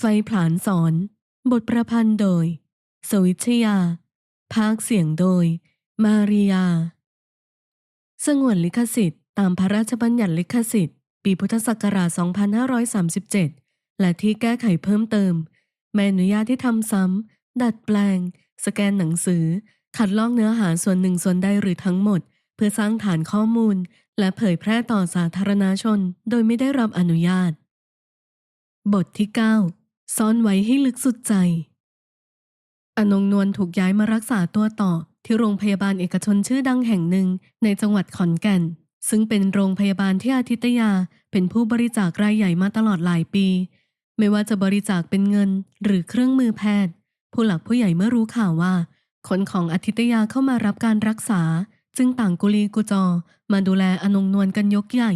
ไฟผลานสอน บทประพันธ์โดย สวิชยา ภาคเสียงโดย มาริยา สงวนลิขสิทธิ์ ตามพระราชบัญญัติลิขสิทธิ์ ปีพุทธศักราช 2537 และที่แก้ไขเพิ่มเติมไม่อนุญาตที่ทำซ้ำ ดัดแปลง สแกนหนังสือ ขัดลอกเนื้อหาส่วนหนึ่งส่วนใดหรือทั้งหมด เพื่อสร้างฐานข้อมูล และเผยแพร่ต่อสาธารณชน โดยไม่ได้รับอนุญาต บทที่ 9 ซ่อนไว้ให้ลึกสุดใจ อนงนวลถูกย้ายมารักษาตัวต่อที่โรงพยาบาลเอกชนชื่อดังแห่งหนึ่งในจังหวัดขอนแก่น ซึ่งเป็นโรงพยาบาลที่อาทิตยาเป็นผู้บริจาครายใหญ่มาตลอดหลายปี ไม่ว่าจะบริจาคเป็นเงินหรือเครื่องมือแพทย์ ผู้หลักผู้ใหญ่เมื่อรู้ข่าวว่าคนของอาทิตยาเข้ามารับการรักษา จึงต่างกุลีกุจอ มาดูแลอนงนวลกันยกใหญ่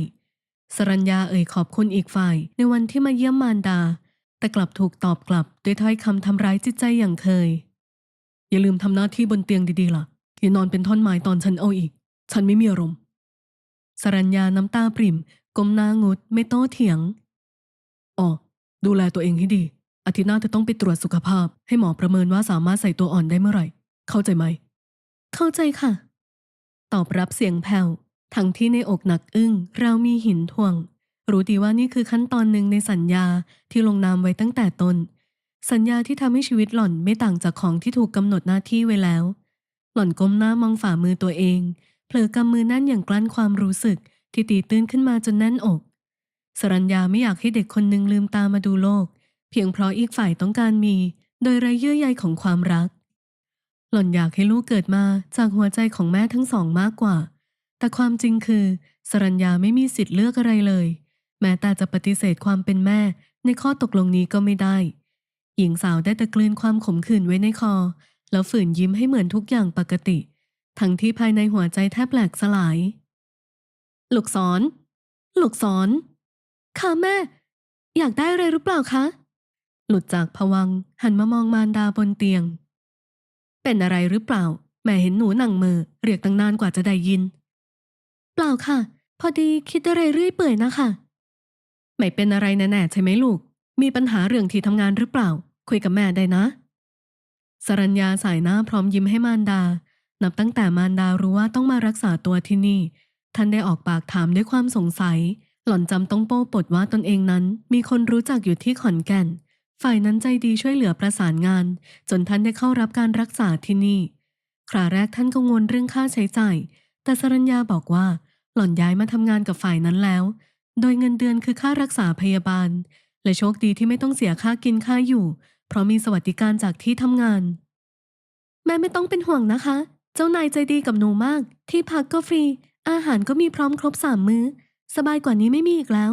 สรัญญาเอ่ยขอบคุณอีกฝ่าย ในวันที่มาเยี่ยมมารดา แต่กลับถูกตอบกลับด้วยถ้อยคำทำร้ายจิตใจอย่างเคย อย่าลืมทำหน้าที่บนเตียงดีๆล่ะ อย่านอนเป็นท่อนไม้ตอนฉันเอาอีก ฉันไม่มีอารมณ์ สรัญญาน้ำตาปริ่มก้มหน้างุดไม่โต้เถียง อ๋อ ดูแลตัวเองให้ดี อาทิตย์หน้าเธอต้องไปตรวจสุขภาพ ให้หมอประเมินว่าสามารถใส่ตัวอ่อนได้เมื่อไหร่ เข้าใจไหม เข้าใจค่ะ ตอบรับเสียงแผ่วทั้งที่ในอกหนักอึ้งเรามีหินท่วง รู้ดีว่านี่คือขั้นตอนหนึ่งในสัญญาที่ลงนามไว้ตั้งแต่ต้น สัญญาที่ทำให้ชีวิตหล่อนไม่ต่างจากของที่ถูกกำหนดหน้าที่ไว้แล้ว หล่อนก้มหน้ามองฝ่ามือตัวเองเผลอกำมือแนั่นอย่างกลั้นความรู้สึกที่ตีตื้นขึ้นมาจนแน่นอกสรัญญาไม่อยากให้เด็กคนหนึ่งลืมตามาดูโลก เพียงเพราะอีกฝ่ายต้องการมี โดยไร้เยื่อใยของความรัก หล่อนอยากให้ลูกเกิดมาจากหัวใจของแม่ทั้งสองมากกว่า แต่ความจริงคือ สรัญญาไม่มีสิทธิ์เลือกอะไรเลย แม้แต่จะปฏิเสธความเป็นแม่ในข้อตกลงนี้ก็ไม่ได้ หญิงสาวได้แต่กลืนความขมขื่นไว้ในคอ แล้วฝืนยิ้มให้เหมือนทุกอย่างปกติ ทั้งที่ภายในหัวใจแทบแหลกสลาย ลูกศรลูกศรค่ะแม่ อยากได้อะไรหรือเปล่าคะ หลุดจากผวังหันมามองมารดาบนเตียง เป็นอะไรหรือเปล่า แม่เห็นหนูหนังมือเรียกตั้งนานกว่าจะได้ยิน เปล่าค่ะ พอดีคิดอะไรเรื่อยเปื่อยนะคะ ไม่เป็นอะไรแน่ๆใช่ไหมลูก มีปัญหาเรื่องที่ทำงานหรือเปล่า คุยกับแม่ได้นะ สรัญญาสายหน้าพร้อมยิ้มให้มารดา นับตั้งแต่มารดารู้ว่าต้องมารักษาตัวที่นี่ ท่านได้ออกปากถามด้วยความสงสัย หล่อนจำต้องโป้ปดว่าตนเองนั้น มีคนรู้จักอยู่ที่ขอนแก่น ฝ่ายนั้นใจดีช่วยเหลือประสานงาน จนท่านได้เข้ารับการรักษาที่นี่ คราแรกท่านกังวลเรื่องค่าใช้จ่าย แต่สรัญญาบอกว่า หล่อนย้ายมาทำงานกับฝ่ายนั้นแล้ว โดยเงินเดือนคือค่ารักษาพยาบาล และโชคดีที่ไม่ต้องเสียค่ากินค่าอยู่ เพราะมีสวัสดิการจากที่ทำงาน แม่ไม่ต้องเป็นห่วงนะคะ เจ้านายใจดีกับหนูมาก ที่พักก็ฟรี อาหารก็มีพร้อมครบสามมื้อ สบายกว่านี้ไม่มีอีกแล้ว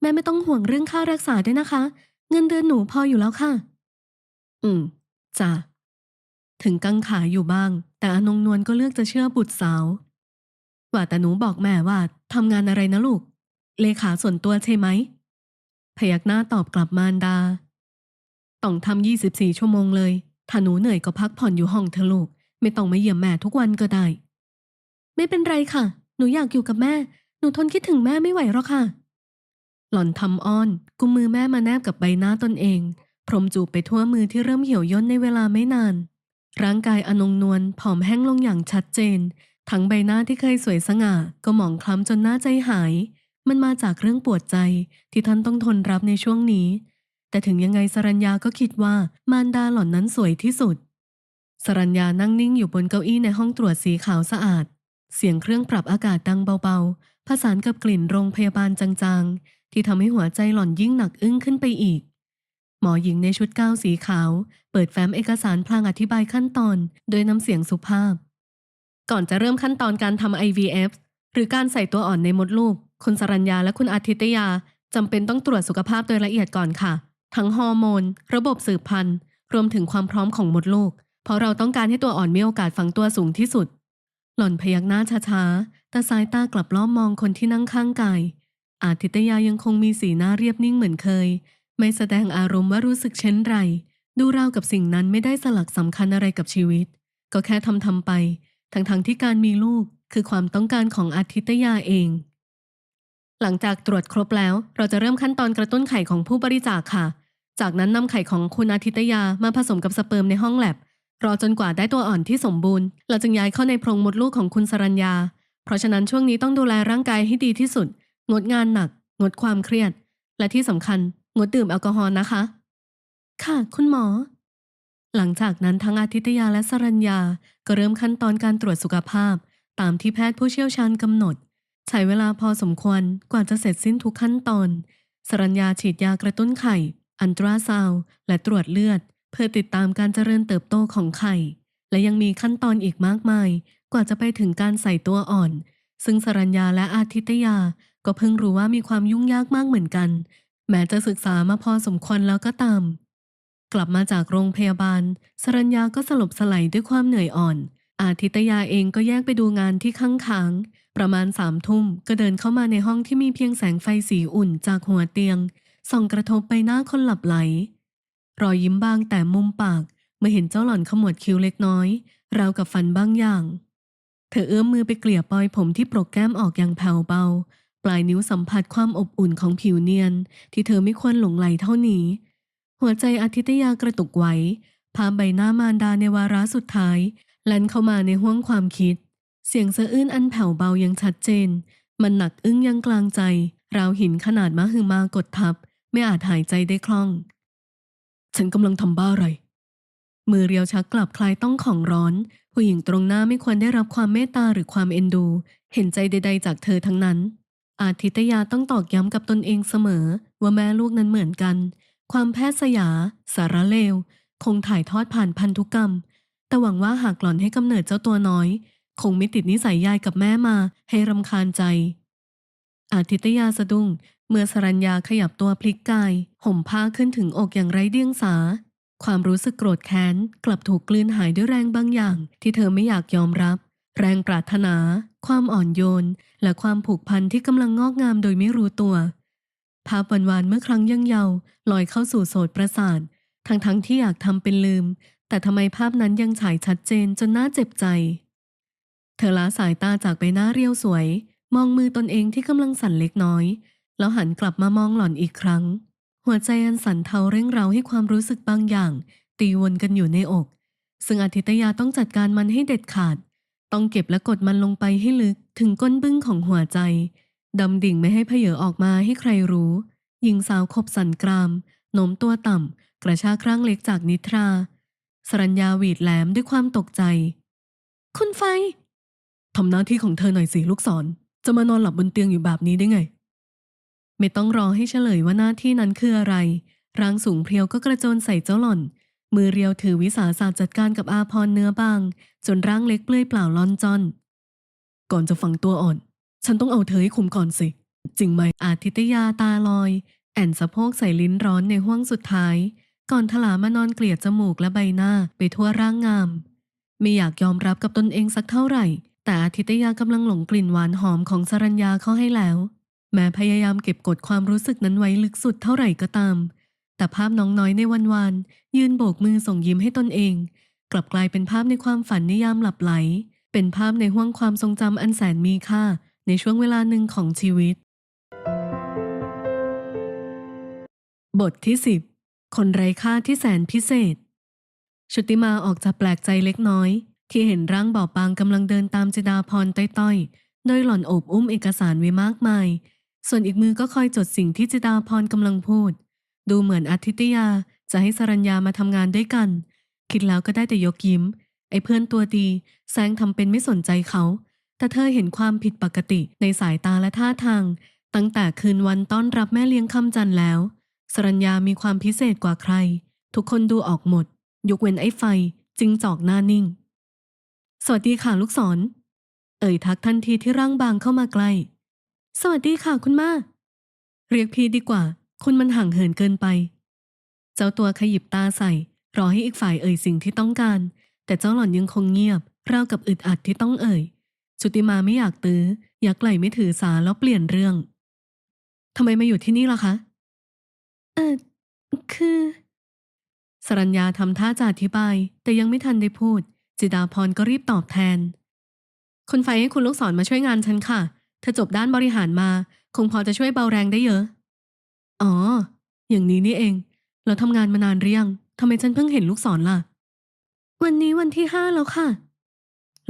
แม่ไม่ต้องห่วงเรื่องค่ารักษาด้วยนะคะ เงินเดือนหนูพออยู่แล้วค่ะ อืมจ้ะถึงกังขาอยู่บ้าง แต่อนงนวลก็เลือกจะเชื่อบุตรสาว ว่าแต่หนูบอกแม่ว่าทำงานอะไรนะลูก เลขาส่วนตัวใช่ไหม พยักหน้าตอบกลับมารดา ต้องทำ24ชั่วโมงเลย ถ้าหนูเหนื่อยก็พักผ่อนอยู่ห้องเธอลูก ไม่ต้องมาเยี่ยมแม่ทุกวันก็ได้ ไม่เป็นไรค่ะ หนูอยากอยู่กับแม่ หนูทนคิดถึงแม่ไม่ไหวหรอกค่ะ หล่อนทำอ้อนกุมมือแม่มาแนบกับใบหน้าตนเอง พรมจูบไปทั่วมือที่เริ่มเหี่ยวย่นในเวลาไม่นาน ร่างกายอนงนวลผอมแห้งลงอย่างชัดเจน ทั้งใบหน้าที่เคยสวยสง่าก็หมองคล้ำจนหน้าใจหาย มันมาจากเรื่องปวดใจที่ท่านต้องทนรับในช่วงนี้ แต่ถึงยังไงสรัญญาก็คิดว่ามารดาหล่อนนั้นสวยที่สุด สรัญญานั่งนิ่งอยู่บนเก้าอี้ในห้องตรวจสีขาวสะอาด เสียงเครื่องปรับอากาศดังเบาๆ ผสานกับกลิ่นโรงพยาบาลจางๆ ที่ทำให้หัวใจหล่อนยิ่งหนักอึ้งขึ้นไปอีก หมอหญิงในชุดก้าวสีขาว เปิดแฟ้มเอกสารพลางอธิบายขั้นตอนโดยน้ำเสียงสุภาพ ก่อนจะเริ่มขั้นตอนการทำ IVF หรือการใส่ตัวอ่อนในมดลูก คุณสรัญญาและคุณอาทิตยาจำเป็นต้องตรวจสุขภาพโดยละเอียดก่อนค่ะ ทั้งฮอร์โมน ระบบสืบพันธุ์ รวมถึงความพร้อมของมดลูก เพราะเราต้องการให้ตัวอ่อนมีโอกาสฝังตัวสูงที่สุด หล่อนพยักหน้าช้าๆ แต่สายตากลับล้อมมองคนที่นั่งข้างกาย อาทิตยายังคงมีสีหน้าเรียบนิ่งเหมือนเคย ไม่แสดงอารมณ์ว่ารู้สึกเช่นไร ดูราวกับสิ่งนั้นไม่ได้สลักสำคัญอะไรกับชีวิต ก็แค่ทำทำไป ทั้งๆที่การมีลูกคือความต้องการของอาทิตยาเอง หลังจากตรวจครบแล้ว เราจะเริ่มขั้นตอนกระตุ้นไข่ของผู้บริจาคค่ะ จากนั้นนำไข่ของคุณอาทิตยามาผสมกับสเปิร์มในห้องแลบรอจนกว่าได้ตัวอ่อนที่สมบูรณ์ เราจึงย้ายเข้าในโพรงมดลูกของคุณสรัญญา เพราะฉะนั้นช่วงนี้ต้องดูแลร่างกายให้ดีที่สุด งดงานหนัก งดความเครียด และที่สำคัญ งดดื่มแอลกอฮอล์นะคะ ค่ะ คุณหมอ หลังจากนั้นทั้งอาทิตยาและสรัญญา ก็เริ่มขั้นตอนการตรวจสุขภาพ ตามที่แพทย์ผู้เชี่ยวชาญกำหนด ใช้เวลาพอสมควรกว่าจะเสร็จสิ้นทุกขั้นตอน สรัญญาฉีดยากระตุ้นไข่ อันตราซาวและตรวจเลือด เพื่อติดตามการเจริญเติบโตของไข่ และยังมีขั้นตอนอีกมากมาย กว่าจะไปถึงการใส่ตัวอ่อน ซึ่งสรัญญาและอาทิตยา ก็เพิ่งรู้ว่ามีความยุ่งยากมากเหมือนกัน แม้จะศึกษามาพอสมควรแล้วก็ตาม กลับมาจากโรงพยาบาล สรัญญาก็สลบสลายด้วยความเหนื่อยอ่อน อาทิตยาเองก็แยกไปดูงานที่ข้างค้างประมาณสามทุ่มก็เดินเข้ามาในห้องที่มีเพียงแสงไฟสีอุ่นจากหัวเตียง ส่องกระทบไปหน้าคนหลับไหล รอยยิ้มบางแต่มุมปากเมื่อเห็นเจ้าหล่อนขมวดคิ้วเล็กน้อย ราวกับฝันบางอย่าง เธอเอื้อมมือไปเกลี่ยปลอยผมที่ปรกแก้มออกอย่างแผ่วเบา ปลายนิ้วสัมผัสความอบอุ่นของผิวเนียน ที่เธอไม่ควรหลงไหลเท่านี้ หัวใจอาทิตยากระตุกไหวภาพใบหน้ามารดาในวาระสุดท้าย แล่นเข้ามาในห้วงความคิด เสียงสะอื้นอันแผ่วเบายังชัดเจน มันหนักอึ้งยังกลางใจ ราวหินขนาดมหึมากดทับ ไม่อาจหายใจได้คล่อง ฉันกำลังทำบ้าอะไร มือเรียวชักกลับคลายต้องของร้อน ผู้หญิงตรงหน้าไม่ควรได้รับความเมตตาหรือความเอ็นดู เห็นใจใด ๆ จากเธอทั้งนั้น อาทิตยาต้องตอกย้ำกับตนเองเสมอ ว่าแม่ลูกนั้นเหมือนกัน ความแพทย์สยา สารเลว คงถ่ายทอดผ่านพันธุกรรม แต่หวังว่าหากหล่อนให้กำเนิดเจ้าตัวน้อย คงไม่ติดนิสัยยายกับแม่มาให้รำคาญใจ อาทิตยาสะดุ้งเมื่อสรัญญาขยับตัวพลิกกาย ห่มผ้าขึ้นถึงอกอย่างไร้เดียงสา ความรู้สึกโกรธแค้น กลับถูกกลืนหายด้วยแรงบางอย่าง ที่เธอไม่อยากยอมรับ แรงปรารถนา ความอ่อนโยน และความผูกพันที่กำลังงอกงามโดยไม่รู้ตัว ภาพหวานเมื่อครั้งยังเยาว์ลอยเข้าสู่โสดประสาททั้งๆที่อยากทำเป็นลืม แต่ทำไมภาพนั้นยังฉายชัดเจนจนน่าเจ็บใจ เธอละสายตาจากใบหน้าเรียวสวย มองมือตนเองที่กำลังสั่นเล็กน้อย แล้วหันกลับมามองหล่อนอีกครั้ง หัวใจอันสั่นเทาเร่งเร้าให้ความรู้สึกบางอย่าง ตีวนกันอยู่ในอก ซึ่งอาทิตยาต้องจัดการมันให้เด็ดขาด ต้องเก็บและกดมันลงไปให้ลึกถึงก้นบึ้งของหัวใจดำดิ่งไม่ให้เพเยอออกมาให้ใครรู้ หญิงสาวขบสันกรามโน้มตัวต่ำ กระชากครั่งเล็กจากนิทรา สรัญญาหวีดแหลมด้วยความตกใจ คุณไฟทำหน้าที่ของเธอหน่อยสิลูกศร จะมานอนหลับบนเตียงอยู่แบบนี้ได้ไง ไม่ต้องรอให้เฉลยว่าหน้าที่นั้นคืออะไร ร่างสูงเพรียวก็กระโจนใส่เจ้าหล่อน มือเรียวถือวิสาสะจัดการกับอาพรเนื้อบาง จนร่างเล็กเปลือยเปล่าลอนจอน ก่อนจะฝังตัวอ่อน ฉันต้องเอาเธอให้คุมก่อนสิ จริงไหมอาทิตยาตาลอย แอนสะโพกใส่ลิ้นร้อนในห้วงสุดท้าย ก่อนถลามานอนเกลียดจมูกและใบหน้าไปทั่วร่างงาม ไม่อยากยอมรับกับตนเองสักเท่าไหร่ แต่อาทิตยากำลังหลงกลิ่นหวานหอมของสรัญญาเข้าให้แล้ว แม้พยายามเก็บกดความรู้สึกนั้นไว้ลึกสุดเท่าไหร่ก็ตาม แต่ภาพน้องน้อยในวันวานยืนโบกมือส่งยิ้มให้ตนเอง กลับกลายเป็นภาพในความฝันในยามหลับไหล เป็นภาพในห้วงความทรงจำอันแสนมีค่า ในช่วงเวลาหนึ่งของชีวิต บทที่10 คนไร้ค่าที่แสนพิเศษ ชุติมาออกจากแปลกใจเล็กน้อย ที่เห็นร่างบอบบางกำลังเดินตามจิดาพรต้อยๆ โดยหล่อนโอบอุ้มเอกสารไว้มากมาย ส่วนอีกมือก็คอยจดสิ่งที่จิดาพรกำลังพูด ดูเหมือนอาทิตยาจะให้สรัญญามาทำงานด้วยกัน คิดแล้วก็ได้แต่ยกยิ้ม ไอ้เพื่อนตัวดีแซงทำเป็นไม่สนใจเขา แต่เธอเห็นความผิดปกติในสายตาและท่าทาง ตั้งแต่คืนวันต้อนรับแม่เลี้ยงคำจันทร์แล้ว สรัญญามีความพิเศษกว่าใคร ทุกคนดูออกหมด ยกเว้นไอ้ไฟจิงจอกหน้านิ่ง สวัสดีค่ะลูกศร เอ่ยทักทันทีที่ร่างบางเข้ามาใกล้ สวัสดีค่ะคุณมาเรียกพี่ดีกว่า คุณมันห่างเหินเกินไป เจ้าตัวขยิบตาใส่ รอให้อีกฝ่ายเอ่ยสิ่งที่ต้องการ แต่เจ้าหล่อนยังคงเงียบราวกับอึดอัดที่ต้องเอ่ยชุติมาไม่อยากตื้ออยากไหลไม่ถือสาแล้วเปลี่ยนเรื่องทำไมมาอยู่ที่นี่ล่ะคะ เออคือ สรัญญาทำท่าจะอธิบาย แต่ยังไม่ทันได้พูด จิดาพรก็รีบตอบแทนคุณไฟให้คุณลูกศรมาช่วยงานฉันค่ะ เธอจบด้านบริหารมา คงพอจะช่วยเบาแรงได้เยอะ อ๋อ อย่างนี้นี่เอง เราทำงานมานานหรือยังทำไมฉันเพิ่งเห็นลูกศรล่ะ วันนี้วันที่ห้าแล้วค่ะ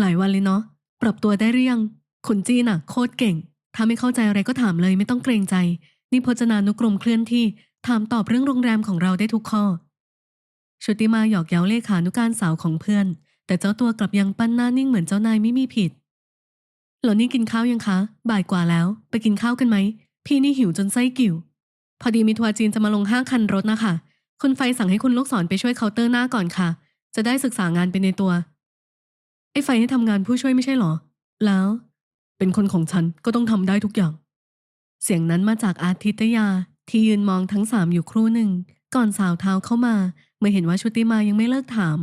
หลายวันเลยเนาะ ปรับตัวได้หรือยังคนจีนอะโคตรเก่ง ถ้าไม่เข้าใจอะไรก็ถามเลยไม่ต้องเกรงใจ นี่พจนานุกรมเคลื่อนที่ ถามตอบเรื่องโรงแรมของเราได้ทุกข้อ ชุติมาหยอกเย้าเลขานุการสาวของเพื่อน แต่เจ้าตัวกลับยังปั้นหน้านิ่งเหมือนเจ้านายไม่มีผิดหล่านี้กินข้าวยังคะ บ่ายกว่าแล้ว ไปกินข้าวกันไหม พี่นี่หิวจนไส้กิ่ว พอดีมีทัวร์จีนจะมาลงห้างคันรถนะคะ คุณไฟสั่งให้คุณลูกศรไปช่วยเคาน์เตอร์หน้าก่อนค่ะ จะได้ศึกษางานไปในตัว ไอ้ไฟให้ทำงานผู้ช่วยไม่ใช่หรอ แล้ว เป็นคนของฉันก็ต้องทำได้ทุกอย่าง เสียงนั้นมาจากอาทิตยา ที่ยืนมองทั้งสามอยู่ครู่หนึ่ง ก่อนสาวเท้าเข้ามา เมื่อเห็นว่าชุติมายังไม่เลิกถาม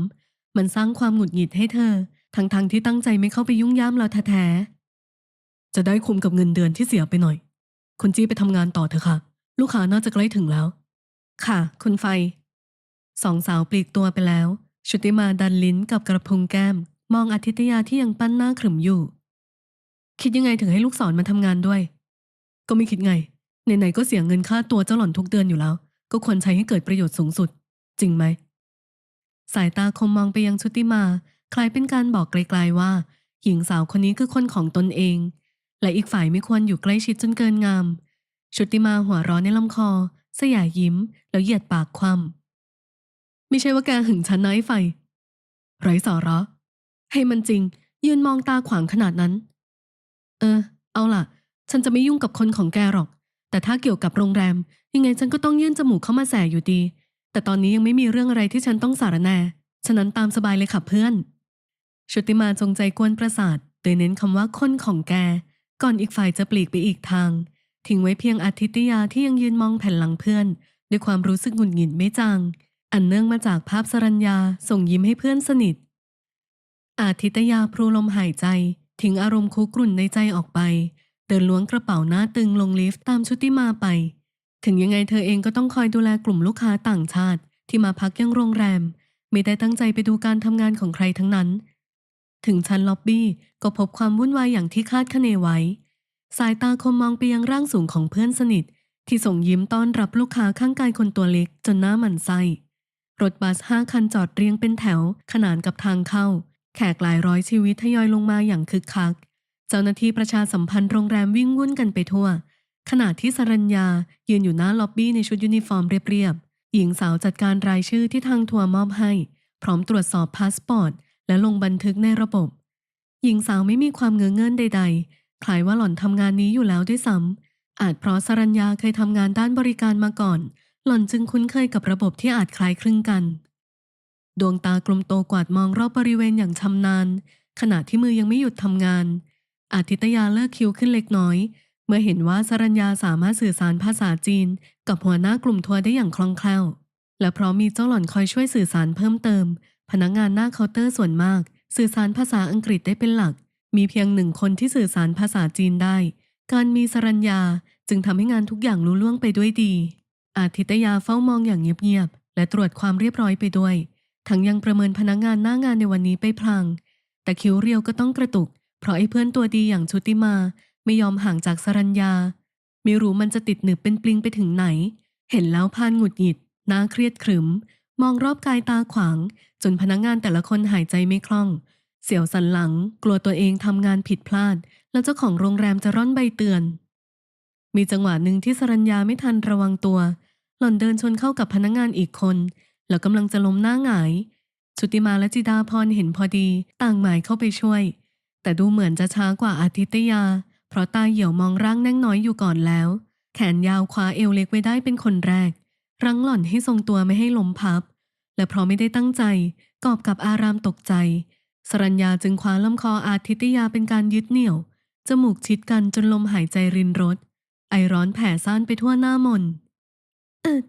มันสร้างความหงุดหงิดให้เธอ ทั้งๆทที่ตั้งใจไม่เข้าไปยุ่งย่ามเราแท้ๆจะได้คุมกับเงินเดือนที่เสียไปหน่อย คุณจี้ไปทำงานต่อเถอะค่ะ ลูกค้าน่าจะใกล้ถึงแล้ว ค่ะ คุณไฟ สองสาวปลีกตัวไปแล้ว ชุติมาดันลิ้นกับกระพุ้งแก้ม มองอาทิตยาที่ยังปั้นหน้าขรึมอยู่ คิดยังไงถึงให้ลูกศรมาทำงานด้วย ก็ไม่คิดไง ไหนๆก็เสียเงินค่าตัวเจ้าหล่อนทุกเดือนอยู่แล้ว ก็ควรใช้ให้เกิดประโยชน์สูงสุด จริงไหม สายตาคมมองไปยังชุติมา คล้ายเป็นการบอกไกลๆว่า หญิงสาวคนนี้คือคนของตนเอง และอีกฝ่ายไม่ควรอยู่ใกล้ชิดจนเกินงาม ชุติมาหัวร้อนในลำคอ สยายยิ้ม แล้วเหยียดปากคว่ำไม่ใช่ว่าแกหึงฉันนะไอ้ไฟไร้สาระให้มันจริง ยืนมองตาขวางขนาดนั้น เออ เอาล่ะ ฉันจะไม่ยุ่งกับคนของแกหรอก แต่ถ้าเกี่ยวกับโรงแรม ยังไงฉันก็ต้องยื่นจมูกเข้ามาแสอยู่ดี แต่ตอนนี้ยังไม่มีเรื่องอะไรที่ฉันต้องสารแน่ฉะนั้นตามสบายเลยค่ะเพื่อน ชุติมาจงใจกวนประสาทโดยเน้นคำว่าคนของแก ก่อนอีกฝ่ายจะปลีกไปอีกทาง ทิ้งไว้เพียงอาทิตยาที่ยังยืนมองแผ่นหลังเพื่อน ด้วยความรู้สึกหงุดหงิดไม่จาง อันเนื่องมาจากภาพสรัญญาส่งยิ้มให้เพื่อนสนิท อาทิตยาพรูลมหายใจ ทิ้งอารมณ์คุกรุ่นในใจออกไป เดินล้วงกระเป๋าหน้าตึงลงลิฟต์ตามชุติมาไป ถึงยังไงเธอเองก็ต้องคอยดูแลกลุ่มลูกค้าต่างชาติ ที่มาพักยังโรงแรม ไม่ได้ตั้งใจไปดูการทำงานของใครทั้งนั้น ถึงชั้นล็อบบี้ก็พบความวุ่นวายอย่างที่คาดคะเนไว้ สายตาคมมองไปยังร่างสูงของเพื่อนสนิท ที่ส่งยิ้มต้อนรับลูกค้าข้างกายคนตัวเล็กจนหน้าหมันไส้รถบัสห้าคันจอดเรียงเป็นแถว ขนานกับทางเข้า แขกหลายร้อยชีวิตทยอยลงมาอย่างคึกคัก เจ้าหน้าที่ประชาสัมพันธ์โรงแรมวิ่งวุ่นกันไปทั่ว ขณะที่สรัญญายืนอยู่หน้าล็อบบี้ในชุดยูนิฟอร์มเรียบๆ หญิงสาวจัดการรายชื่อที่ทางทัวร์มอบให้ พร้อมตรวจสอบพาสปอร์ต และลงบันทึกในระบบ หญิงสาวไม่มีความเงื้อเงินใด ๆ คล้ายว่าหล่อนทำงานนี้อยู่แล้วด้วยซ้ำอาจเพราะสรัญญาเคยทำงานด้านบริการมาก่อน หล่อนจึงคุ้นเคยกับระบบที่อาจคล้ายคลึงกัน ดวงตากลมโตกวาดมองรอบบริเวณอย่างชำนาญขณะที่มือยังไม่หยุดทำงาน อาทิตยาเลิกคิวขึ้นเล็กน้อย เมื่อเห็นว่าสรัญญาสามารถสื่อสารภาษาจีน กับหัวหน้ากลุ่มทัวร์ได้อย่างคล่องแคล่ว และเพราะมีเจ้าหล่อนคอยช่วยสื่อสารเพิ่มเติม พนักงานหน้าเคาน์เตอร์ส่วนมาก สื่อสารภาษาอังกฤษได้เป็นหลัก มีเพียงหนึ่งคนที่สื่อสารภาษาจีนได้ การมีสรัญญาจึงทำให้งานทุกอย่างลุล่วงไปด้วยดี อาทิตยาเฝ้ามองอย่างเงียบๆและตรวจความเรียบร้อยไปด้วย ทั้งยังประเมินพนักงานหน้างานในวันนี้ไปพลางแต่คิ้วเรียวก็ต้องกระตุก เพราะไอ้เพื่อนตัวดีอย่างชุติมาไม่ยอมห่างจากสรัญญา ไม่รู้มันจะติดหนึบเป็นปลิงไปถึงไหน เห็นแล้วพานหงุดหงิดหน้าเครียดขรึม มองรอบกายตาขวาง จนพนักงานแต่ละคนหายใจไม่คล่อง เสียวสันหลัง กลัวตัวเองทำงานผิดพลาด แล้วเจ้าของโรงแรมจะร่อนใบเตือน มีจังหวะหนึ่งที่สรัญญาไม่ทันระวังตัว หล่อนเดินชนเข้ากับพนักงานอีกคน แล้วกำลังจะล้มหน้าหงายชุติมาและจิดาพรเห็นพอดี ต่างหมายเข้าไปช่วย แต่ดูเหมือนจะช้ากว่าอาทิตยา เพราะตาเหี่ยวมองร่างแน่งน้อยอยู่ก่อนแล้ว แขนยาวคว้าเอวเล็กไว้ได้เป็นคนแรก รั้งหล่อนให้ทรงตัวไม่ให้ล้มพับ และเพราะไม่ได้ตั้งใจ กอบกับอารามตกใจ สรัญญาจึงคว้าลำคออาทิตยาเป็นการยึดเหนี่ยว จมูกชิดกันจนลมหายใจรินรถไอร้อนแผ่ซ่านไปทั่วหน้ามนเออ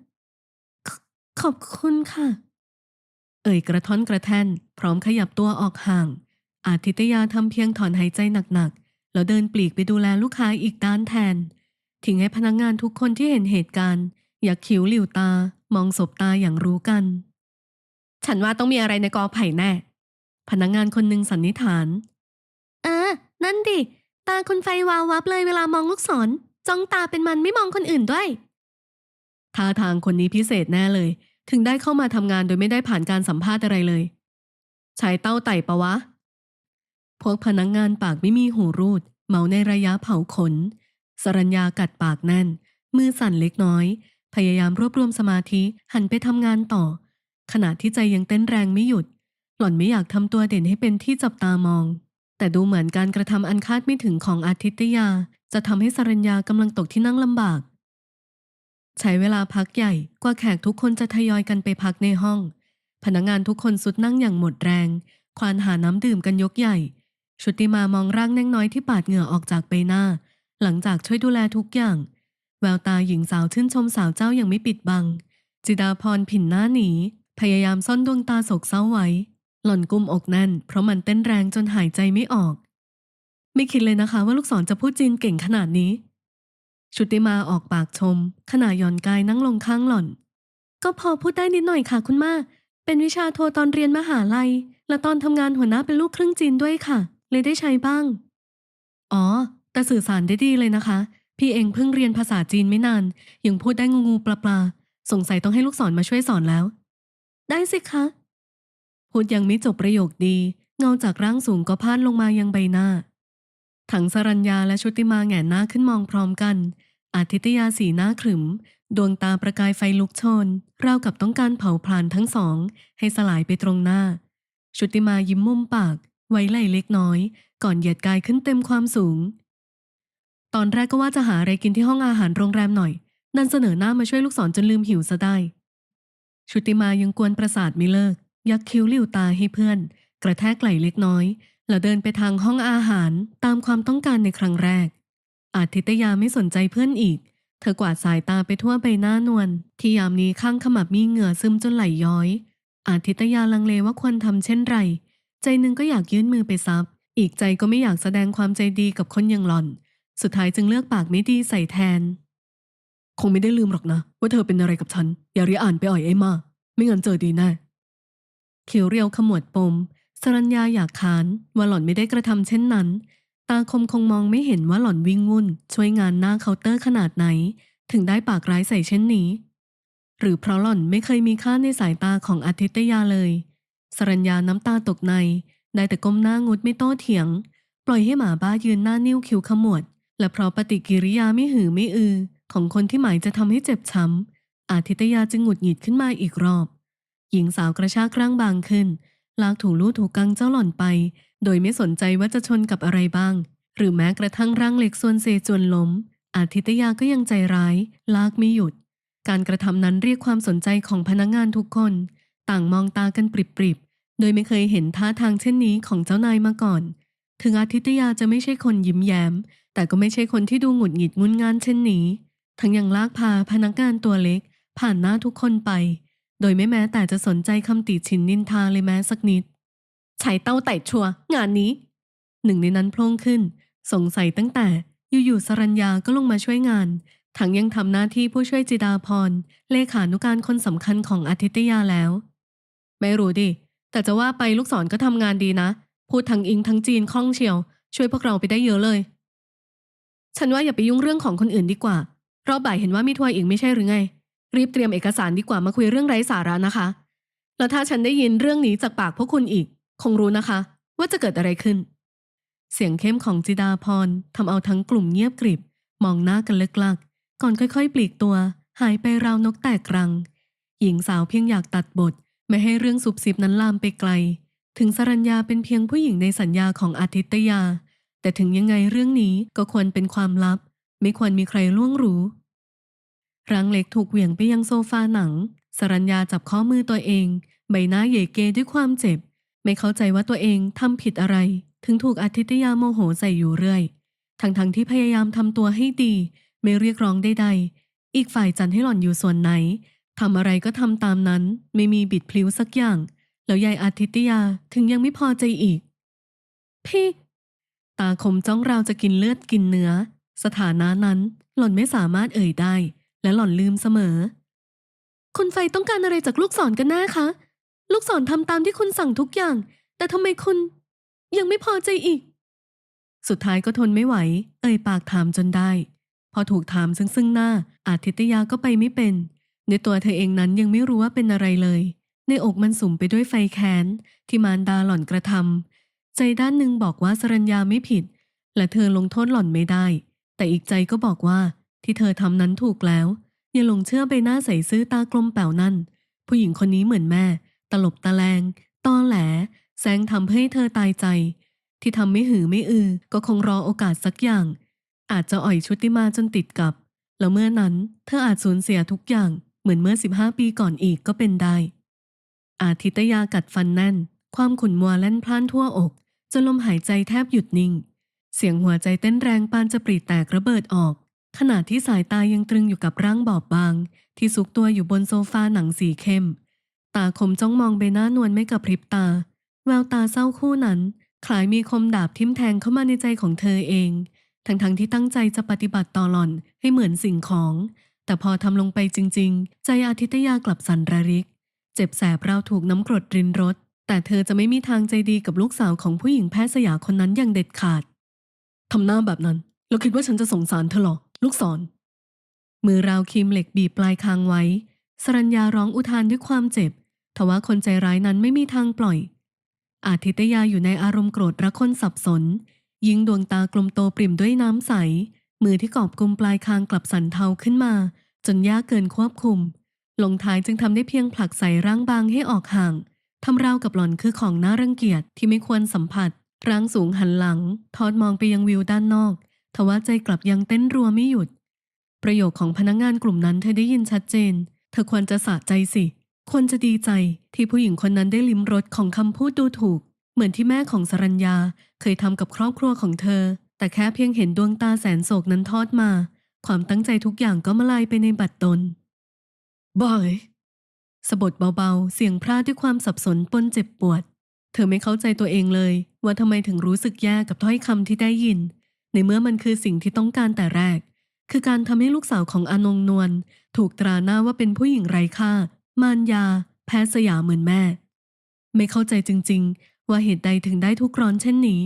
ขขอบคุณค่ะ เอ่ยกระท้อนกระแท่น พร้อมขยับตัวออกห่าง อาทิตยาทำเพียงถอนหายใจหนักๆ แล้วเดินปลีกไปดูแลลูกค้าอีกด้านแทน ทิ้งให้พนักงงานทุกคนที่เห็นเหตุการณ์ อยากคิ้วหลิวตา มองศบตาอย่างรู้กัน ฉันว่าต้องมีอะไรในกอไผ่แน่ พนักงงานคนหนึ่งสันนิษฐาน เออ นั่นดิ ตาคุณไฟวาววับเลยเวลามองลูกศร จ้องตาเป็นมันไม่มองคนอื่นด้วย ท่าทางคนนี้พิเศษแน่เลย ถึงได้เข้ามาทำงานโดยไม่ได้ผ่านการสัมภาษณ์อะไรเลย ใช้เต้าไต่ปะวะ พวกพนักงงานปากไม่มีหูรูด เมาในระยะเผาขน สรัญญากัดปากแน่น มือสั่นเล็กน้อย พยายามรวบรวมสมาธิหันไปทำงานต่อ ขณะที่ใจยังเต้นแรงไม่หยุด หล่อนไม่อยากทำตัวเด่นให้เป็นที่จับตามอง แต่ดูเหมือนการกระทำอันคาดไม่ถึงของอาทิตยา จะทำให้สรัญญากำลังตกที่นั่งลำบาก ใช้เวลาพักใหญ่กว่าแขกทุกคนจะทยอยกันไปพักในห้อง พนักงานทุกคนสุดนั่งอย่างหมดแรง ควานหาน้ำดื่มกันยกใหญ่ ชุติมามองร่างแน่งน้อยที่ปาดเหงื่อออกจากใบหน้า หลังจากช่วยดูแลทุกอย่าง แววตาหญิงสาวชื่นชมสาวเจ้าอย่างไม่ปิดบัง จิดาพรผินหน้าหนี พยายามซ่อนดวงตาโศกเศร้าไว้ หล่อนกุมอกแน่น เพราะมันเต้นแรงจนหายใจไม่ออก ไม่คิดเลยนะคะว่าลูกศรจะพูดจีนเก่งขนาดนี้ ชุติมาออกปากชม ขณะย่อนกายนั่งลงข้างหล่อน ก็พอพูดได้นิดหน่อยค่ะคุณมาเป็นวิชาโทตอนเรียนมหาลัย และตอนทำงานหัวหน้าเป็นลูกครึ่งจีนด้วยค่ะ เลยได้ใช้บ้าง อ๋อ แต่สื่อสารได้ดีเลยนะคะ พี่เองเพิ่งเรียนภาษาจีนไม่นาน ยังพูดได้งูงูปลาปลาสงสัยต้องให้ลูกศรมาช่วยสอนแล้ว ได้สิคะ พูดยังไม่จบประโยคดี เงาจากร่างสูงก็พาดลงมายังใบหน้า ถังสรัญญาและชุติมาแงนหน้าขึ้นมองพร้อมกัน อาทิตยาสีหน้าขรึม ดวงตาประกายไฟลุกโชน ราวกับต้องการเผาพลานทั้งสอง ให้สลายไปตรงหน้า ชุติมายิ้มมุมปาก ไว้ไหล่เล็กน้อย ก่อนเหยียดกายขึ้นเต็มความสูง ตอนแรกก็ว่าจะหาอะไรกินที่ห้องอาหารโรงแรมหน่อยดันเสนอหน้ามาช่วยลูกศรจนลืมหิวซะได้ ชุติมายังกวนประสาทไม่เลิก ยักคิ้วหลิวตาให้เพื่อน กระแทกไหล่เล็กน้อย แล้วเดินไปทางห้องอาหารตามความต้องการในครั้งแรก อาทิตยาไม่สนใจเพื่อนอีก เธอกวาดสายตาไปทั่วใบหน้านวลที่ยามนี้ข้างขมับมีเหงื่อซึมจนไหลย้อย อาทิตยาลังเลว่าควรทำเช่นไร ใจหนึ่งก็อยากยื่นมือไปซับ อีกใจก็ไม่อยากแสดงความใจดีกับคนอย่างหล่อน สุดท้ายจึงเลือกปากไม่ดีใส่แทน คงไม่ได้ลืมหรอกนะ ว่าเธอเป็นอะไรกับฉัน อย่ารีอ่านไปอ่อยไอ้มา ไม่งั้นเจอดีแน่คิวเรียวขมวดปม สรัญญาอยากค้านว่าหล่อนไม่ได้กระทำเช่นนั้น ตาคมคงมองไม่เห็นว่าหล่อนวิ่งวุ่น ช่วยงานหน้าเคาน์เตอร์ขนาดไหน ถึงได้ปากร้ายใส่เช่นนี้ หรือเพราะหล่อนไม่เคยมีค่าในสายตาของอาทิตยาเลย สรัญญาน้ำตาตกใน ได้แต่ก้มหน้างุดไม่โต้เถียง ปล่อยให้หมาบ้ายืนหน้านิ้วคิ้วขมวด และเพราะปฏิกิริยาไม่หือไม่อือ ของคนที่หมายจะทำให้เจ็บช้ำอาทิตยาจึงหงุดหงิดขึ้นมาอีกรอบ หญิงสาวกระชากร่างบางขึ้น ลากถูลู่ถูกกังเจ้าหล่อนไป โดยไม่สนใจว่าจะชนกับอะไรบ้าง หรือแม้กระทั่งร่างเหล็กส่วนเซจวนล้ม อาทิตยาก็ยังใจร้าย ลากไม่หยุด การกระทำนั้นเรียกความสนใจของพนักงานทุกคน ต่างมองตากันปริบๆ โดยไม่เคยเห็นท่าทางเช่นนี้ของเจ้านายมาก่อน ถึงอาทิตยาจะไม่ใช่คนยิ้มแย้ม แต่ก็ไม่ใช่คนที่ดูหงุดหงิดงุนงานเช่นนี้ ทั้งยังลากพาพนักงานตัวเล็ก ผ่านหน้าทุกคนไป โดยไม่แม้แต่จะสนใจคำติชินนินทาเลยแม้สักนิดใช้เต้าไต่ชัว งานนี้ หนึ่งในนั้นโพล่งขึ้น สงสัยตั้งแต่อยู่ๆสรัญญาก็ลงมาช่วยงานทั้งยังทำหน้าที่ผู้ช่วยจิดาพร เลขานุการคนสำคัญของอาทิตยาแล้ว ไม่รู้ดิ แต่จะว่าไปลูกศรก็ทำงานดีนะ พูดทั้งอิงทั้งจีนคล่องเชียว ช่วยพวกเราไปได้เยอะเลย ฉันว่าอย่าไปยุ่งเรื่องของคนอื่นดีกว่าเรอบบ่ายเห็นว่ามีทัวร์อีกไม่ใช่หรือไง รีบเตรียมเอกสารดีกว่ามาคุยเรื่องไร้สาระนะคะ แล้วถ้าฉันได้ยินเรื่องนี้จากปากพวกคุณอีก คงรู้นะคะ ว่าจะเกิดอะไรขึ้น เสียงเข้มของจิดาพรทำเอาทั้งกลุ่มเงียบกริบ มองหน้ากันเลิกลัก ก่อนค่อยๆ ปลีกตัว หายไปราวนกแตกรัง หญิงสาวเพียงอยากตัดบท ไม่ให้เรื่องสุบสิบนั้นลามไปไกล ถึงสรัญญาเป็นเพียงผู้หญิงในสัญญาของอาทิตยา แต่ถึงยังไงเรื่องนี้ก็ควรเป็นความลับ ไม่ควรมีใครล่วงรู้ร่างเล็กถูกเหวี่ยงไปยังโซฟาหนัง สรัญญาจับข้อมือตัวเอง ใบหน้าเหยเกด้วยความเจ็บ ไม่เข้าใจว่าตัวเองทำผิดอะไร ถึงถูกอาทิตยาโมโหใส่อยู่เรื่อยทั้งๆทที่พยายามทำตัวให้ดี ไม่เรียกร้องใดๆอีกฝ่ายจันให้หล่อนอยู่ส่วนไหน ทำอะไรก็ทำตามนั้นไม่มีบิดพลิ้วสักอย่าง แล้วยายอาทิตยาถึงยังไม่พอใจอีก พี่ ตาคมจ้องเราจะกินเลือดกินเนื้อ สถานะนั้นหล่อนไม่สามารถเอ่ยได้ และหล่อนลืมเสมอ คุณไฟต้องการอะไรจากลูกศรกันแน่คะ ลูกศรทำตามที่คุณสั่งทุกอย่าง แต่ทำไมคุณ ยังไม่พอใจอีก สุดท้ายก็ทนไม่ไหว เอ่ยปากถามจนได้ พอถูกถามซึ่งซึ่งหน้า อาทิตยาก็ไปไม่เป็น ในตัวเธอเองนั้นยังไม่รู้ว่าเป็นอะไรเลย ในอกมันสุ่มไปด้วยไฟแค้นที่มารดาหล่อนกระทำใจด้านหนึ่งบอกว่าสรัญญาไม่ผิด และเธอลงโทษหล่อนไม่ได้ แต่อีกใจก็บอกว่าที่เธอทำนั้นถูกแล้ว อย่าหลงเชื่อใบหน้าใสซื่อตากลมแป๋วนั่น ผู้หญิงคนนี้เหมือนแม่ ตลบตะแลงตอแหล แซงทำให้เธอตายใจ ที่ทำไม่หือไม่อือ ก็คงรอโอกาสสักอย่าง อาจจะอ่อยชุติมาจนติดกับ แล้วเมื่อนั้นเธออาจสูญเสียทุกอย่าง เหมือนเมื่อ 15 ปีก่อนอีกก็เป็นได้ อาทิตยากัดฟันแน่น ความขุ่นมัวแล่นพล่านทั่วอกจนลมหายใจแทบหยุดนิ่ง เสียงหัวใจเต้นแรงปานจะปรีแตกระเบิดออก ขณะที่สายตายังตรึงอยู่กับร่างบอบบาง ที่ซุกตัวอยู่บนโซฟาหนังสีเข้ม ตาคมจ้องมองใบหน้านวลไม่กระพริบตา แววตาเศร้าคู่นั้น คล้ายมีคมดาบทิ่มแทงเข้ามาในใจของเธอเอง ทั้งๆที่ตั้งใจจะปฏิบัติต่อหล่อนให้เหมือนสิ่งของ แต่พอทำลงไปจริง ๆ ใจอาทิตยากลับสั่นระริก เจ็บแสบเราถูกน้ำกรดรินรถ แต่เธอจะไม่มีทางใจดีกับลูกสาวของผู้หญิงแพทย์สยาคนนั้นอย่างเด็ดขาดทำหน้าแบบนั้น แล้วคิดว่าฉันจะสงสารเธอหรอ ลูกศร มือราวครีมเหล็กบีบปลายคางไว้ สรัญญาร้องอุทานด้วยความเจ็บ ทว่าคนใจร้ายนั้นไม่มีทางปล่อย อาทิตยาอยู่ในอารมณ์โกรธระคนสับสน ยิงดวงตากลมโตปริ่มด้วยน้ำใส มือที่กอบกุมปลายคางกลับสั่นเทาขึ้นมา จนยากเกินควบคุม ลงท้ายจึงทำได้เพียงผลักใส่ร่างบางให้ออกห่างทำราวกับหล่อนคือของน่ารังเกียจที่ไม่ควรสัมผัส ร่างสูงหันหลัง ทอดมองไปยังวิวด้านนอก ทว่าใจกลับยังเต้นรัวไม่หยุด ประโยคของพนักงานกลุ่มนั้นเธอได้ยินชัดเจน เธอควรจะสะใจสิ ควรจะดีใจที่ผู้หญิงคนนั้นได้ลิ้มรสของคำพูดดูถูก เหมือนที่แม่ของสรัญญาเคยทำกับครอบครัวของเธอ แต่แค่เพียงเห็นดวงตาแสนโศกนั้นทอดมา ความตั้งใจทุกอย่างก็มาลายไปในบัดดลบอยสะบดเบาๆ เสียงพร่าด้วยความสับสนปนเจ็บปวด เธอไม่เข้าใจตัวเองเลย ว่าทำไมถึงรู้สึกแย่กับถ้อยคำที่ได้ยิน ในเมื่อมันคือสิ่งที่ต้องการแต่แรก คือการทำให้ลูกสาวของอนงนวลถูกตราหน้าว่าเป็นผู้หญิงไร้ค่า มารยา แพ้สยามเหมือนแม่ ไม่เข้าใจจริง ๆ ว่าเหตุใดถึงได้ทุกร้อนเช่นนี้